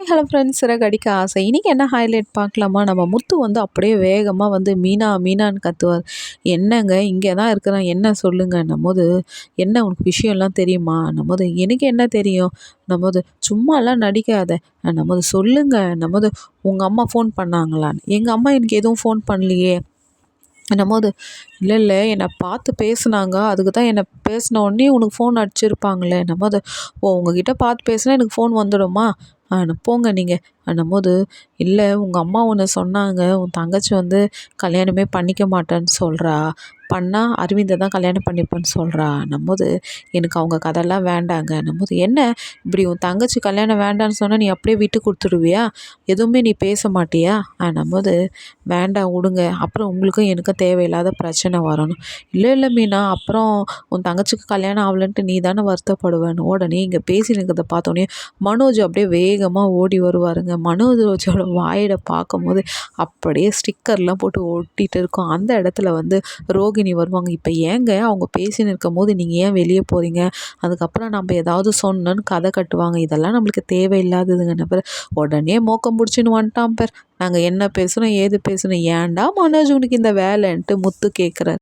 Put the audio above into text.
Hello friends Siragadikka ஆசை. இன்றைக்கி என்ன ஹைலைட் பார்க்கலாமா? நம்ம முத்து வந்து அப்படியே வேகமாக வந்து மீனா மீனான்னு கத்துவார். என்னங்க இங்கே தான் இருக்கிறேன் என்ன சொல்லுங்க? நம்மது என்ன உனக்கு விஷயம்லாம் தெரியுமா? நம்மது எனக்கு என்ன தெரியும்? நம்மது சும்மாலாம் நடிக்காத. நம்மது சொல்லுங்க நம்மது உங்கள் அம்மா ஃபோன் பண்ணாங்களான்னு. எங்கள் அம்மா எனக்கு எதுவும் ஃபோன் பண்ணலையே. என்னமோது இல்லை இல்லை. என்னை பார்த்து பேசுனாங்க. அதுக்கு தான் என்னை பேசின உடனே உனக்கு ஃபோன் அடிச்சிருப்பாங்களே. என்னமோது ஓ உங்ககிட்ட பார்த்து பேசினா எனக்கு ஃபோன் வந்துடுமா? போங்க நீங்கள் என்னும்போது இல்லை உங்கள் அம்மா ஒன்று சொன்னாங்க. உன் தங்கச்சி வந்து கல்யாணமே பண்ணிக்க மாட்டேன்னு சொல்கிறா பண்ணால் அரவிந்தை தான் கல்யாணம் பண்ணிப்பேன்னு சொல்கிறா நம்மோது எனக்கு அவங்க கதைலாம் வேண்டாங்க. நம்மோது என்ன? இப்படி உன் தங்கச்சி கல்யாணம் வேண்டான்னு சொன்னால் நீ அப்படியே விட்டு கொடுத்துடுவியா? எதுவுமே நீ பேச மாட்டியா? நம்மோது வேண்டாம் விடுங்க. அப்புறம் உங்களுக்கும் எனக்கும் தேவையில்லாத பிரச்சனை. வரணும். இல்லை இல்லை மீனா அப்புறம் உன் தங்கச்சிக்கு கல்யாணம் ஆகலன்ட்டு நீ தானே வருத்தப்படுவேன்னு. உடனே இங்கே பேசி இருக்கிறத பார்த்தோன்னே மனோஜ் அப்படியே வேகமாக ஓடி வருவாருங்க. மனோஜோட வாயிட பார்க்கும்போது அப்படியே ஸ்டிக்கர்லாம் போட்டு ஒட்டிகிட்டு இருக்கும். அந்த இடத்துல வந்து ரோகிணி வருவாங்க. இப்போ ஏங்க அவங்க பேசின்னு இருக்கும் போது நீங்கள் ஏன் வெளியே போகிறீங்க அதுக்கப்புறம் நம்ம ஏதாவது சொன்னோன்னு கதை கட்டுவாங்க. இதெல்லாம் நம்மளுக்கு தேவையில்லாததுங்க பேர் உடனே மோக்கம் பிடிச்சின்னு வந்துட்டான் பேர். நாங்கள் என்ன பேசுகிறோம் ஏது பேசுகிறோம் ஏன்டா மனோஜ் உனக்கு இந்த வேலைன்ட்டு முத்து கேட்குறாரு